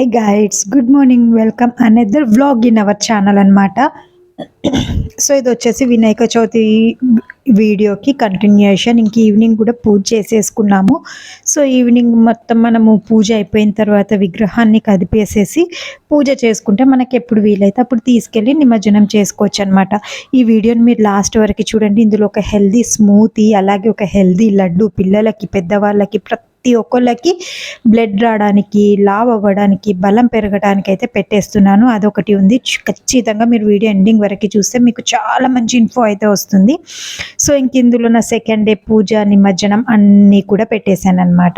Hi guys good morning welcome another vlog in our channel అనమాట so ఇది వచ్చేసి వినాయక చవితి వీడియోకి కంటిన్యూషన్ ఇంక ఈవినింగ్ కూడా పూజ చేసేసుకున్నాము. సో ఈవినింగ్ మొత్తం మనము పూజ అయిపోయిన తర్వాత విగ్రహాన్ని కదిపేసేసి పూజ చేసుకుంటే మనకి ఎప్పుడు వీలైతే అప్పుడు తీసుకెళ్ళి నిమజ్జనం చేసుకోవచ్చు అనమాట ఈ వీడియోని మీరు లాస్ట్ వరకు చూడండి. ఇందులో ఒక హెల్దీ స్మూతీ అలాగే ఒక హెల్దీ లడ్డు పిల్లలకి పెద్దవాళ్ళకి ప్రతి ప్రతి ఒక్కళ్ళకి బ్లడ్ రావడానికి లావ్ అవ్వడానికి బలం పెరగడానికి అయితే పెట్టేస్తున్నాను. అదొకటి ఉంది. ఖచ్చితంగా మీరు వీడియో ఎండింగ్ వరకు చూస్తే మీకు చాలా మంచి ఇన్ఫో అయితే వస్తుంది. సో ఇంక ఇందులో నా సెకండ్ డే పూజ నిమజ్జనం అన్నీ కూడా పెట్టేశాను అనమాట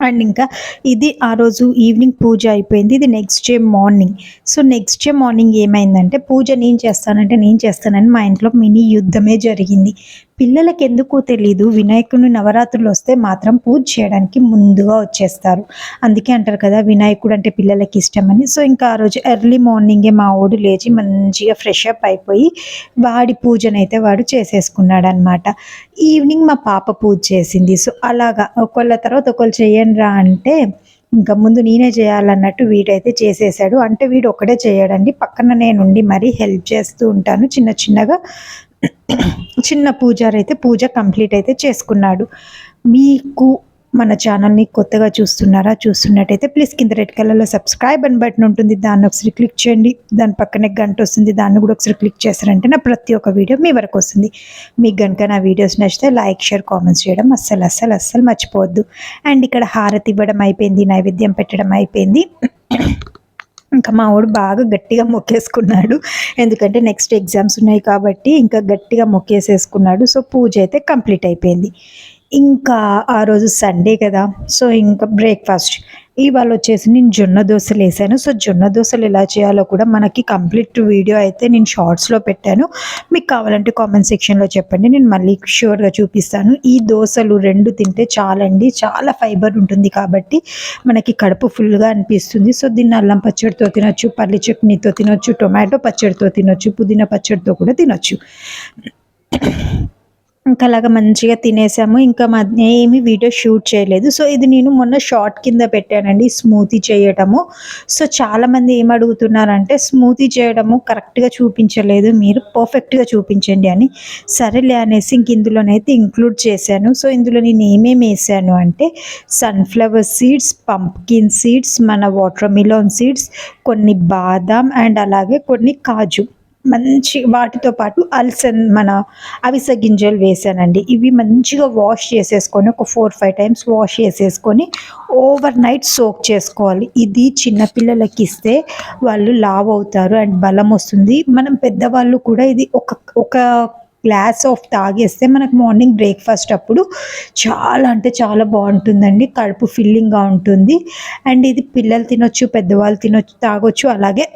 అండ్ ఇంకా ఇది ఆ రోజు ఈవినింగ్ పూజ అయిపోయింది. ఇది next day morning so next day morning ఏమైందంటే పూజ నేను చేస్తానంటే నేను చేస్తానని మా ఇంట్లో మినీ యుద్ధమే జరిగింది. పిల్లలకి ఎందుకో తెలీదు. వినాయకుని నవరాత్రులు వస్తే మాత్రం పూజ చేయడానికి ముందుగా వచ్చేస్తారు. అందుకే అంటారు కదా వినాయకుడు అంటే పిల్లలకి ఇష్టమని. సో ఇంకా ఆ రోజు ఎర్లీ మార్నింగే మా ఓడు లేచి మంచిగా ఫ్రెష్ అప్ అయిపోయి వాడి పూజనైతే వాడు చేసేసుకున్నాడు అనమాట ఈవినింగ్ మా పాప పూజ చేసింది. సో అలాగా ఒకళ్ళ తర్వాత ఒకళ్ళు చేయండి రా అంటే ఇంకా ముందు నేనే చేయాలన్నట్టు వీడైతే చేసేసాడు. అంటే వీడు ఒకటే చేయడండి. పక్కన నేనుండి మరీ హెల్ప్ చేస్తూ ఉంటాను. చిన్న చిన్నగా చిన్న పూజారి అయితే పూజ కంప్లీట్ అయితే చేసుకున్నాడు. మీకు మన ఛానల్ని కొత్తగా చూస్తున్నారా చూస్తున్నట్టయితే ప్లీజ్ కింద రెడ్ కలర్లో సబ్స్క్రైబ్ అని బటన్ ఉంటుంది. దాన్ని ఒకసారి క్లిక్ చేయండి. దాని పక్కనే గంట వస్తుంది. దాన్ని కూడా ఒకసారి క్లిక్ చేశారంటే నా ప్రతి ఒక్క వీడియో మీ వరకు వస్తుంది. మీకు కనుక నా వీడియోస్ నచ్చితే లైక్ షేర్ కామెంట్స్ చేయడం అస్సలు అస్సలు అస్సలు మర్చిపోవద్దు. అండ్ ఇక్కడ హారతి ఇవ్వడం అయిపోయింది. నైవేద్యం పెట్టడం అయిపోయింది. ఇంకా మా వాడు బాగా గట్టిగా మొక్కేసుకున్నాడు. ఎందుకంటే నెక్స్ట్ ఎగ్జామ్స్ ఉన్నాయి కాబట్టి ఇంకా గట్టిగా మొక్కేసేసుకున్నాడు. సో పూజ అయితే కంప్లీట్ అయిపోయింది. ఇంకా ఆ రోజు సండే కదా. సో ఇంకా బ్రేక్ఫాస్ట్ ఇవాళ వచ్చేసి నేను జొన్న దోశలు వేసాను. సో జొన్న దోశలు ఎలా చేయాలో కూడా మనకి కంప్లీట్ వీడియో అయితే నేను షార్ట్స్లో పెట్టాను. మీకు కావాలంటే కామెంట్ సెక్షన్లో చెప్పండి. నేను మళ్ళీ షూర్గా చూపిస్తాను. ఈ దోశలు రెండు తింటే చాలండి. చాలా ఫైబర్ ఉంటుంది కాబట్టి మనకి కడుపు ఫుల్గా అనిపిస్తుంది. సో దీన్ని అల్లం పచ్చడితో తినొచ్చు పల్లి చట్నీతో తినొచ్చు టొమాటో పచ్చడితో తినొచ్చు పుదీనా పచ్చడితో కూడా తినొచ్చు. ఇంకా అలాగా మంచిగా తినేసాము. ఇంకా మధ్య ఏమి వీడియో షూట్ చేయలేదు. సో ఇది నేను మొన్న షార్ట్ కింద పెట్టానండి స్మూతీ చేయటము. సో చాలామంది ఏం అడుగుతున్నారంటే స్మూతీ చేయడము కరెక్ట్గా చూపించలేదు మీరు పర్ఫెక్ట్గా చూపించండి అని. సరేలే అనేసి ఇంక ఇందులోనైతే ఇంక్లూడ్ చేశాను. సో ఇందులో నేను ఏమేమి వేసాను అంటే సన్ఫ్లవర్ సీడ్స్ పంప్కిన్ సీడ్స్ మన వాటర్ మిలోన్ సీడ్స్ కొన్ని బాదాం అండ్ అలాగే కొన్ని కాజు. మంచి వాటితో పాటు అల్సన్ మన అవిసె గింజలు వేసానండి. ఇవి మంచిగా వాష్ చేసేసుకొని ఒక ఫోర్ ఫైవ్ టైమ్స్ వాష్ చేసేసుకొని ఓవర్ నైట్ సోక్ చేసుకోవాలి. ఇది చిన్నపిల్లలకి ఇస్తే వాళ్ళు లావ్ అవుతారు అండ్ బలం వస్తుంది. మనం పెద్దవాళ్ళు కూడా ఇది ఒక ఒక గ్లాస్ ఆఫ్ తాగేస్తే మనకు మార్నింగ్ బ్రేక్ఫాస్ట్ అప్పుడు చాలా అంటే చాలా బాగుంటుందండి. కడుపు ఫిల్లింగ్గా ఉంటుంది. అండ్ ఇది పిల్లలు తినొచ్చు పెద్దవాళ్ళు తినొచ్చు తాగొచ్చు. అలాగే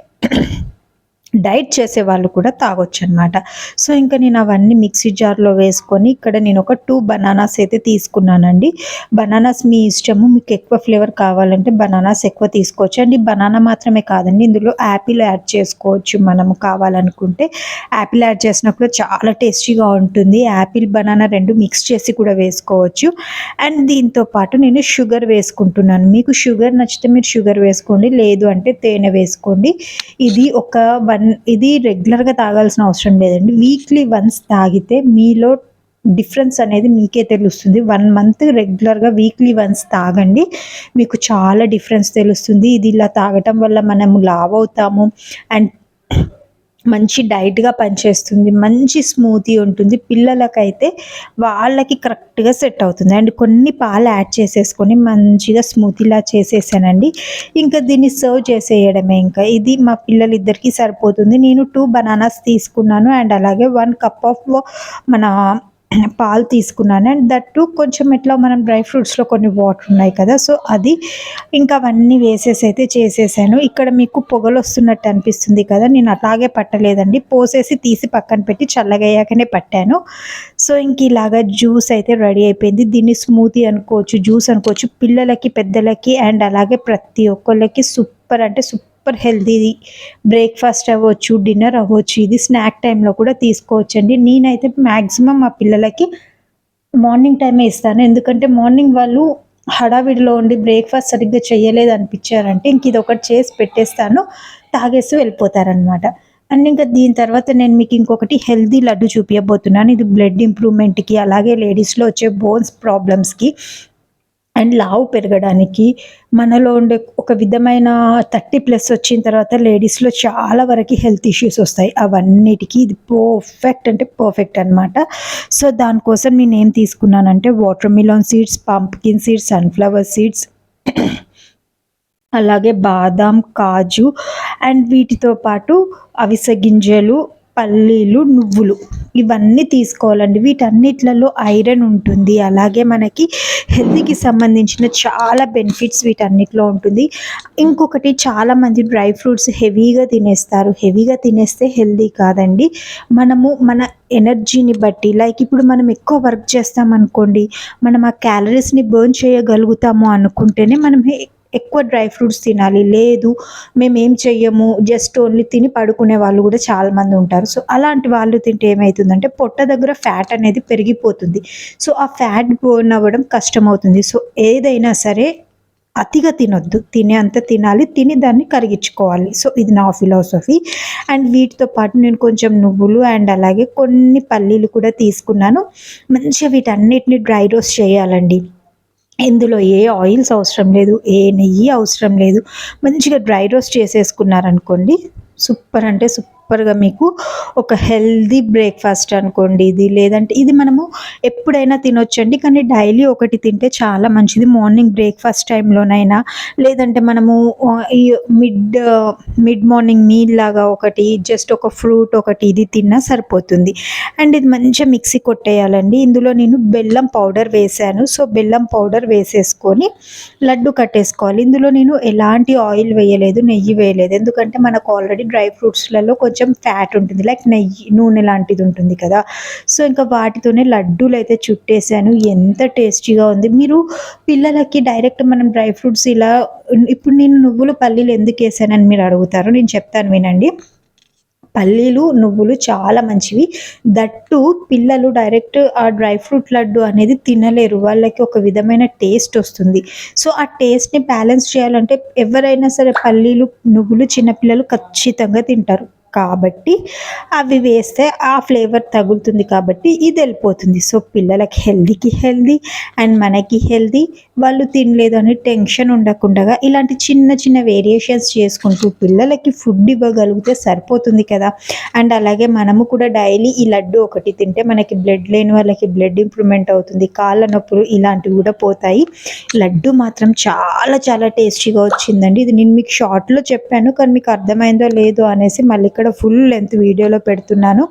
డైట్ చేసే వాళ్ళు కూడా తాగొచ్చు అనమాట సో ఇంకా నేను అవన్నీ మిక్సీ జార్లో వేసుకొని ఇక్కడ నేను ఒక టూ బనానాస్ అయితే తీసుకున్నానండి. బనానాస్ మీ ఇష్టము మీకు ఎక్కువ ఫ్లేవర్ కావాలంటే బనానాస్ ఎక్కువ తీసుకోవచ్చు. అండి బనానా మాత్రమే కాదండి ఇందులో యాపిల్ యాడ్ చేసుకోవచ్చు మనము కావాలనుకుంటే. యాపిల్ యాడ్ చేసినప్పుడు చాలా టేస్టీగా ఉంటుంది. యాపిల్ బనానా రెండు మిక్స్ చేసి కూడా వేసుకోవచ్చు. అండ్ దీంతో పాటు నేను షుగర్ వేసుకుంటున్నాను. మీకు షుగర్ నచ్చితే మీరు షుగర్ వేసుకోండి లేదు అంటే తేనె వేసుకోండి. ఇది ఒక వన్ ఇది రెగ్యులర్గా తాగాల్సిన అవసరం లేదండి. వీక్లీ వన్స్ తాగితే మీలో డిఫరెన్స్ అనేది మీకే తెలుస్తుంది. వన్ మంత్ రెగ్యులర్గా వీక్లీ వన్స్ తాగండి మీకు చాలా డిఫరెన్స్ తెలుస్తుంది. ఇది ఇలా తాగటం వల్ల మనము లావ్ అవుతాము అండ్ మంచి డైట్గా పనిచేస్తుంది మంచి స్మూతీ ఉంటుంది పిల్లలకైతే వాళ్ళకి కరెక్ట్గా సెట్ అవుతుంది. అండ్ కొన్ని పాలు యాడ్ చేసేసుకొని మంచిగా స్మూతీలా చేసేసానండి. ఇంకా దీన్ని సర్వ్ చేసేయడమే ఇంకా. ఇది మా పిల్లలిద్దరికీ సరిపోతుంది. నేను టూ బనానాస్ తీసుకున్నాను అండ్ అలాగే వన్ కప్ ఆఫ్ మన పాలు తీసుకున్నాను. అండ్ దట్టు కొంచెం ఎట్లా మనం డ్రై ఫ్రూట్స్లో కొన్ని వాటర్ ఉన్నాయి కదా సో అది ఇంకా అవన్నీ వేసేసి అయితే చేసేసాను. ఇక్కడ మీకు పొగలు వస్తున్నట్టు అనిపిస్తుంది కదా నేను అలాగే పట్టలేదండి. పోసేసి తీసి పక్కన పెట్టి చల్లగయ్యాకనే పట్టాను. సో ఇంక ఇలాగా జ్యూస్ అయితే రెడీ అయిపోయింది. దీన్ని స్మూతీ అనుకోవచ్చు జ్యూస్ అనుకోవచ్చు. పిల్లలకి పెద్దలకి అండ్ అలాగే ప్రతి ఒక్కళ్ళకి సూపర్ అంటే సూపర్ సూపర్ హెల్తీది బ్రేక్ఫాస్ట్ అవ్వచ్చు డిన్నర్ అవ్వచ్చు ఇది స్నాక్ టైంలో కూడా తీసుకోవచ్చు అండి నేనైతే మ్యాక్సిమం మా పిల్లలకి మార్నింగ్ టైమే ఇస్తాను. ఎందుకంటే మార్నింగ్ వాళ్ళు హడావిడిలో ఉండి బ్రేక్ఫాస్ట్ సరిగ్గా చేయలేదు అనిపించారంటే ఇంక ఇది ఒకటి చేసి పెట్టేస్తాను తాగేసి వెళ్ళిపోతారనమాట అండ్ ఇంకా దీని తర్వాత నేను మీకు ఇంకొకటి హెల్దీ లడ్డు చూపించబోతున్నాను ఇది బ్లడ్ ఇంప్రూవ్మెంట్కి అలాగే లేడీస్లో వచ్చే బోన్స్ ప్రాబ్లమ్స్కి అండ్ లావు పెరగడానికి మనలో ఉండే ఒక విధమైన థర్టీ ప్లస్ వచ్చిన తర్వాత లేడీస్లో చాలా వరకు హెల్త్ ఇష్యూస్ వస్తాయి. అవన్నిటికీ ఇది పర్ఫెక్ట్ అంటే పర్ఫెక్ట్ అనమాట సో దానికోసం నేను ఏం తీసుకున్నానంటే watermelon seeds pumpkin seeds sunflower seeds అలాగే బాదాం కాజు అండ్ వీటితో పాటు అవిసె గింజలు పల్లీలు నువ్వులు ఇవన్నీ తీసుకోవాలండి. వీటన్నిట్లలో ఐరన్ ఉంటుంది. అలాగే మనకి హెల్త్కి సంబంధించిన చాలా బెనిఫిట్స్ వీటన్నిటిలో ఉంటుంది. ఇంకొకటి చాలామంది డ్రై ఫ్రూట్స్ హెవీగా తినేస్తారు. హెవీగా తినేస్తే హెల్తీ కాదండి. మనము మన ఎనర్జీని బట్టి లైక్ ఇప్పుడు మనం ఎక్కువ వర్క్ చేస్తాం అనుకోండి మనం ఆ క్యాలరీస్ని బర్న్ చేయగలుగుతాము అనుకుంటేనే మనం ఎక్కువ డ్రై ఫ్రూట్స్ తినాలి. లేదు మేము ఏం చెయ్యము జస్ట్ ఓన్లీ తిని పడుకునే వాళ్ళు కూడా చాలామంది ఉంటారు. సో అలాంటి వాళ్ళు తింటే ఏమవుతుందంటే పొట్ట దగ్గర ఫ్యాట్ అనేది పెరిగిపోతుంది. సో ఆ ఫ్యాట్ బోర్న్ అవ్వడం కష్టమవుతుంది. సో ఏదైనా సరే అతిగా తినొద్దు. తినే అంత తినాలి. తిని దాన్ని కరిగించుకోవాలి. సో ఇది నా ఫిలాసఫీ. అండ్ వీటితో పాటు నేను కొంచెం నువ్వులు అండ్ అలాగే కొన్ని పల్లీలు కూడా తీసుకున్నాను. మంచిగా వీటన్నిటిని డ్రై రోస్ట్ చేయాలండి. ఇందులో ఏ ఆయిల్స్ అవసరం లేదు ఏ నెయ్యి అవసరం లేదు. మంచిగా డ్రై రోస్ట్ చేసేసుకున్నారనుకోండి సూపర్ అంటే సూపర్గా మీకు ఒక హెల్దీ బ్రేక్ఫాస్ట్ అనుకోండి ఇది. లేదంటే ఇది మనము ఎప్పుడైనా తినొచ్చండి. కానీ డైలీ ఒకటి తింటే చాలా మంచిది. మార్నింగ్ బ్రేక్ఫాస్ట్ టైంలోనైనా లేదంటే మనము ఈ మిడ్ మిడ్ మార్నింగ్ మీల్ లాగా ఒకటి జస్ట్ ఒక ఫ్రూట్ ఒకటి ఇది తిన్నా సరిపోతుంది. అండ్ ఇది మంచిగా మిక్సీ కొట్టేయాలండి. ఇందులో నేను బెల్లం పౌడర్ వేసాను. సో బెల్లం పౌడర్ వేసేసుకొని లడ్డు కట్టేసుకోవాలి. ఇందులో నేను ఎలాంటి ఆయిల్ వేయలేదు నెయ్యి వేయలేదు. ఎందుకంటే మనకు ఆల్రెడీ డ్రై ఫ్రూట్స్లలో కొంచెం కొంచెం ఫ్యాట్ ఉంటుంది. లైక్ నెయ్యి నూనె లాంటిది ఉంటుంది కదా. సో ఇంకా వాటితోనే లడ్డూలు అయితే చుట్టేసాను. ఎంత టేస్టీగా ఉంది. మీరు పిల్లలకి డైరెక్ట్ మనం డ్రై ఫ్రూట్స్ ఇలా ఇప్పుడు నేను నువ్వులు పల్లీలు ఎందుకు వేసానని మీరు అడుగుతారు నేను చెప్తాను వినండి. పల్లీలు నువ్వులు చాలా మంచివి. దట్టు పిల్లలు డైరెక్ట్ ఆ డ్రై ఫ్రూట్ లడ్డు అనేది తినలేరు. వాళ్ళకి ఒక విధమైన టేస్ట్ వస్తుంది. సో ఆ టేస్ట్ని బ్యాలెన్స్ చేయాలంటే ఎవరైనా సరే పల్లీలు నువ్వులు చిన్నపిల్లలు ఖచ్చితంగా తింటారు. కాబట్టి అవి వేస్తే ఆ ఫ్లేవర్ తగులుతుంది కాబట్టి ఇది వెళ్ళిపోతుంది. సో పిల్లలకి హెల్దీకి హెల్దీ అండ్ మనకి హెల్దీ. వాళ్ళు తినలేదు అని టెన్షన్ ఉండకుండా ఇలాంటి చిన్న చిన్న వేరియేషన్స్ చేసుకుంటూ పిల్లలకి ఫుడ్ ఇవ్వగలిగితే సరిపోతుంది కదా. అండ్ అలాగే మనము కూడా డైలీ ఈ లడ్డు ఒకటి తింటే మనకి బ్లడ్ లేని వాళ్ళకి బ్లడ్ ఇంప్రూవ్మెంట్ అవుతుంది. కాళ్ళ నొప్పులు ఇలాంటివి కూడా పోతాయి. లడ్డు మాత్రం చాలా చాలా టేస్టీగా వచ్చిందండి. ఇది నేను మీకు షార్ట్లో చెప్పాను కానీ మీకు అర్థమైందో లేదో అనేసి మళ్ళీ ఇక్కడ ఇక్కడ ఫుల్ లెంత్ వీడియోలో పెడుతున్నాను.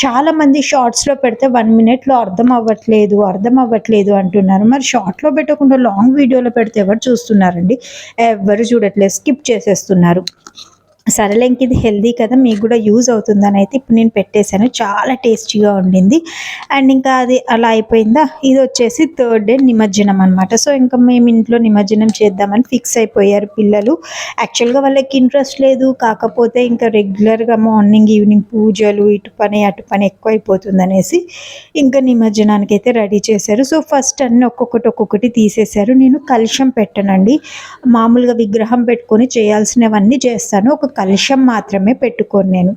చాలామంది షార్ట్స్లో పెడితే వన్ మినిట్లో అర్థం అవ్వట్లేదు అర్థం అవ్వట్లేదు అంటున్నారు. మరి షార్ట్లో పెట్టకుండా లాంగ్ వీడియోలో పెడితే ఎవరు చూస్తున్నారండి? ఎవరు చూడట్లేదు? స్కిప్ చేసేస్తున్నారు. సరేలే ఇంక ఇది హెల్దీ కదా మీకు కూడా యూజ్ అవుతుందని అయితే ఇప్పుడు నేను పెట్టేశాను. చాలా టేస్టీగా ఉండింది. అండ్ ఇంకా అది అలా అయిపోయిందా? ఇది వచ్చేసి థర్డ్ డే నిమజ్జనం అనమాట సో ఇంకా మేము ఇంట్లో నిమజ్జనం చేద్దామని ఫిక్స్ అయిపోయారు పిల్లలు. యాక్చువల్గా వాళ్ళకి ఇంట్రెస్ట్ లేదు. కాకపోతే ఇంకా రెగ్యులర్గా మార్నింగ్ ఈవినింగ్ పూజలు ఇటు పని అటు పని ఎక్కువ అయిపోతుంది అనేసి ఇంకా నిమజ్జనానికి అయితే రెడీ చేశారు. సో ఫస్ట్ అన్ని ఒక్కొక్కటి ఒక్కొక్కటి తీసేశారు. నేను కలుషం పెట్టనండి. మామూలుగా విగ్రహం పెట్టుకొని చేయాల్సినవన్నీ చేస్తాను. ఒక కలశం మాత్రమే పెట్టుకోను నేను.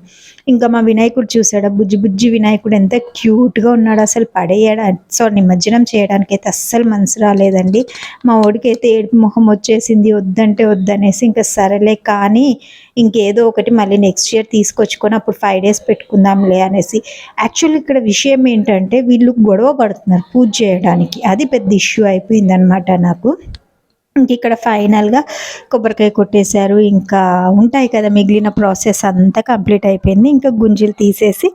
ఇంకా మా వినాయకుడు చూసాడు బుజ్జి బుజ్జి వినాయకుడు ఎంత క్యూట్గా ఉన్నాడు. అసలు పడేయడా? సో నిమజ్జనం చేయడానికి అయితే అస్సలు మనసు రాలేదండి. మా ఓడికైతే అయితే ఏడుపు మొహం వచ్చేసింది. వద్దంటే వద్దనేసి ఇంకా సరేలే కానీ ఇంకేదో ఒకటి మళ్ళీ నెక్స్ట్ ఇయర్ తీసుకొచ్చుకొని అప్పుడు ఫైవ్ డేస్ పెట్టుకుందాంలే అనేసి. యాక్చువల్లీ ఇక్కడ విషయం ఏంటంటే వీళ్ళు గొడవ పడుతున్నారు పూజ చేయడానికి. అది పెద్ద ఇష్యూ అయిపోయిందనమాట నాకు. ఇంక ఇక్కడ ఫైనల్గా కొబ్బరికాయ కొట్టేశారు. ఇంకా ఉంటాయి కదా మిగిలిన ప్రాసెస్ అంతా కంప్లీట్ అయిపోయింది. ఇంకా గుంజీలు తీసేసి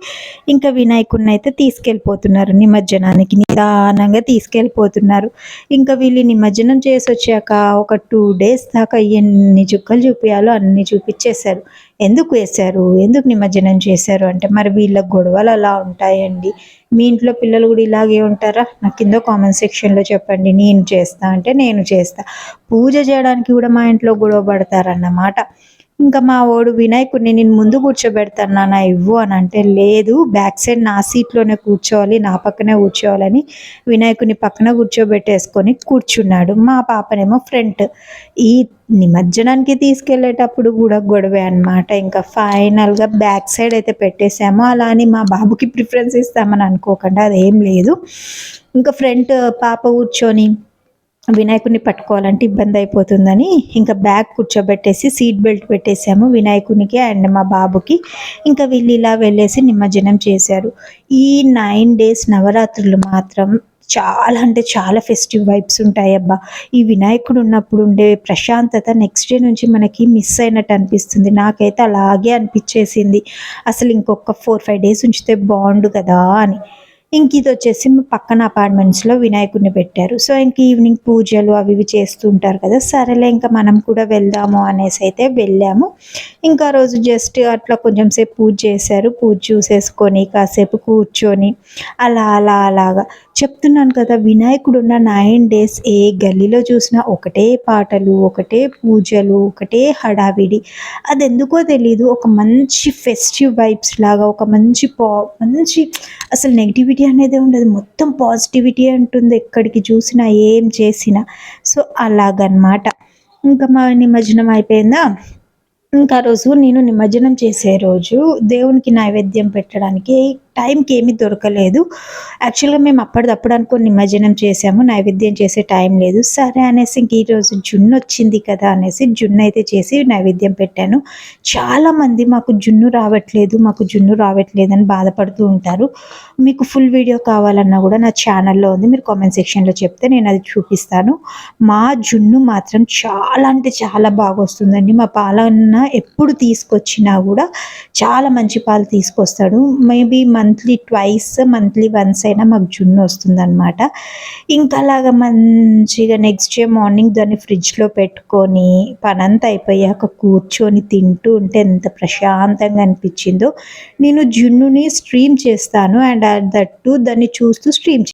ఇంకా వినాయకుడిని అయితే తీసుకెళ్ళిపోతున్నారు నిమజ్జనానికి. నిదానంగా తీసుకెళ్ళిపోతున్నారు. ఇంకా వీళ్ళు నిమజ్జనం చేసి వచ్చాక ఒక టూ డేస్ దాకా ఎన్ని జుక్కలు చూపించాలో అన్ని చూపించేశారు ఎందుకు వేశారు? ఎందుకు నిమజ్జనం చేశారు? అంటే మరి వీళ్ళ గొడవలు అలా ఉంటాయండి. మీ ఇంట్లో పిల్లలు కూడా ఇలాగే ఉంటారా? నాకు కింద కామెంట్ సెక్షన్లో చెప్పండి. నేను చేస్తా అంటే నేను చేస్తా. పూజ చేయడానికి కూడా మా ఇంట్లో గొడవ పడతారన్నమాట. ఇంకా మా వాడు వినాయకుడిని నేను ముందు కూర్చోబెడతాను నాన్న ఇవ్వు అని అంటే లేదు బ్యాక్ సైడ్ నా సీట్లోనే కూర్చోవాలి నా పక్కనే కూర్చోవాలని వినాయకుడిని పక్కన కూర్చోబెట్టేసుకొని కూర్చున్నాడు. మా పాపనేమో ఫ్రంట్. ఈ నిమజ్జనానికి తీసుకెళ్ళేటప్పుడు కూడా గొడవే అనమాట ఇంకా ఫైనల్గా బ్యాక్ సైడ్ అయితే పెట్టేసాము అలా అని మా బాబుకి ప్రిఫరెన్స్ ఇస్తామని అనుకోకుండా అదేం లేదు. ఇంకా ఫ్రంట్ పాప కూర్చొని వినాయకుడిని పట్టుకోవాలంటే ఇబ్బంది అయిపోతుందని ఇంకా బ్యాగ్ కూర్చోబెట్టేసి సీట్ బెల్ట్ పెట్టేసాము వినాయకునికి అండ్ మా బాబుకి. ఇంకా వీళ్ళు ఇలా వెళ్ళేసి నిమజ్జనం చేశారు. ఈ నైన్ డేస్ నవరాత్రులు మాత్రం చాలా అంటే చాలా ఫెస్టివ్ వైబ్స్ ఉంటాయి అబ్బా ఈ వినాయకుడు ఉన్నప్పుడు ఉండే ప్రశాంతత నెక్స్ట్ డే నుంచి మనకి మిస్ అయినట్టు అనిపిస్తుంది. నాకైతే అలాగే అనిపించేసింది. అసలు ఇంకొక ఫోర్ ఫైవ్ డేస్ ఉంచితే బాగుండు కదా అని. ఇంక ఇది వచ్చేసి పక్కన అపార్ట్మెంట్స్లో వినాయకుడిని పెట్టారు. సో ఇంక ఈవినింగ్ పూజలు అవి ఇవి చేస్తుంటారు కదా సరేలే ఇంకా మనం కూడా వెళ్దాము అనేసి అయితే వెళ్ళాము. ఇంకా రోజు జస్ట్ అట్లా కొంచెం సేపు పూజ చేశారు. పూజ చూసేసుకొని కాసేపు కూర్చొని అలా అలా అలాగా చెప్తున్నాను కదా వినాయకుడు ఉన్న నైన్ డేస్ ఏ గల్లీలో చూసినా ఒకటే పాటలు ఒకటే పూజలు ఒకటే హడావిడి. అది ఎందుకో తెలీదు ఒక మంచి ఫెస్టివ్ వైబ్స్ లాగా ఒక మంచి పా మంచి అసలు నెగిటివిటీ అనేది ఉండదు. మొత్తం పాజిటివిటీ ఉంటుంది ఎక్కడికి చూసినా ఏం చేసినా. సో అలాగనమాట. ఇంకా మా నిమజ్జనం అయిపోయిందా? ఇంకా రోజు నేను నిమజ్జనం చేసే రోజు దేవునికి నైవేద్యం పెట్టడానికి టైంకి ఏమీ దొరకలేదు. యాక్చువల్గా మేము అప్పటిదప్పుడు అనుకుని నిమజ్జనం చేసాము నైవేద్యం చేసే టైం లేదు. సరే అనేసి ఇంక ఈరోజు జున్ను వచ్చింది కదా అనేసి జున్ను అయితే చేసి నైవేద్యం పెట్టాను. చాలామంది మాకు జున్ను రావట్లేదు మాకు జున్ను రావట్లేదు అని బాధపడుతూ ఉంటారు. మీకు ఫుల్ వీడియో కావాలన్నా కూడా నా ఛానల్లో ఉంది. మీరు కామెంట్ సెక్షన్లో చెప్తే నేను అది చూపిస్తాను. మా జున్ను మాత్రం చాలా అంటే చాలా బాగా వస్తుందండి. మా పాలన్న ఎప్పుడు తీసుకొచ్చినా కూడా చాలా మంచి పాలు తీసుకొస్తాడు. మేబీ మా మంత్లీ ట్వైస్ మంత్లీ వన్స్ అయినా మాకు జున్ను వస్తుందన్నమాట. ఇంకా అలాగా మంచిగా నెక్స్ట్ డే మార్నింగ్ దాన్ని ఫ్రిడ్జ్లో పెట్టుకొని పనంతా అయిపోయాక కూర్చొని తింటూ ఉంటే ఎంత ప్రశాంతంగా అనిపించిందో. నేను జున్నుని స్ట్రీమ్ చేస్తాను అండ్ దట్టు దాన్ని చూస్తూ స్ట్రీమ్